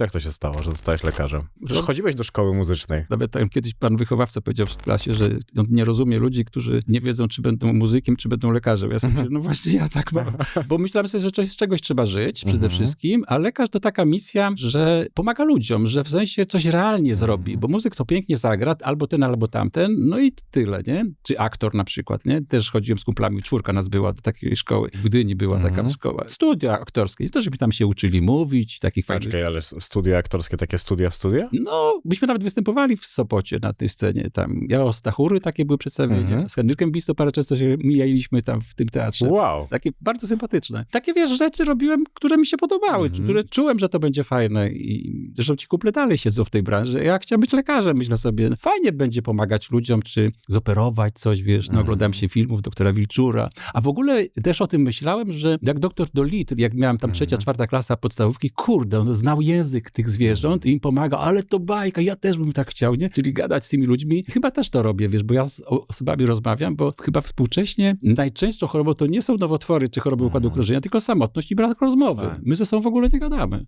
Jak to się stało, że zostałeś lekarzem? Że chodziłeś do szkoły muzycznej. Nawet tam kiedyś pan wychowawca powiedział w klasie, że on nie rozumie ludzi, którzy nie wiedzą, czy będą muzykiem, czy będą lekarzem. Ja sobie myślę, no właśnie ja tak mam. Bo myślałem sobie, że z czegoś trzeba żyć przede Mhm. wszystkim, a lekarz to taka misja, że pomaga ludziom, że w sensie coś realnie zrobi, bo muzyk to pięknie zagra, albo ten, albo tamten, no i tyle, nie? Czy aktor na przykład, nie? Też chodziłem z kumplami, czwórka nas była do takiej szkoły. W Gdyni była taka Mhm. szkoła. Studia aktorskie. To, żeby tam się uczyli mówić, takich fajnych ale studia aktorskie, takie studia, studia? no, byśmy nawet występowali w Sopocie na tej scenie. Tam ja o Stachury takie były przedstawienia. Mhm. Z Henrykiem Bisto parę często się mijaliśmy tam w tym teatrze. Wow. Takie bardzo sympatyczne. Takie, wiesz, rzeczy robiłem, które mi się podobały, Mhm. które czułem, że to będzie fajne i zresztą ci kuple dalej siedzą w tej branży. Ja chciałem być lekarzem, myślę sobie, fajnie będzie pomagać ludziom, czy zoperować coś, wiesz, no Mhm. oglądałem się filmów doktora Wilczura, a w ogóle też o tym myślałem, że jak doktor Dolittle, jak miałem tam trzecia, czwarta klasa podstawówki, kurde, on znał język tych zwierząt i im pomaga, ale to bajka, ja też bym tak chciał, nie? Czyli gadać z tymi ludźmi. Chyba też to robię, wiesz, bo ja z osobami rozmawiam, bo chyba współcześnie najczęstszą chorobą to nie są nowotwory czy choroby układu Mhm. krążenia, tylko samotność i brak rozmowy. Tak. My ze sobą w ogóle nie gadamy.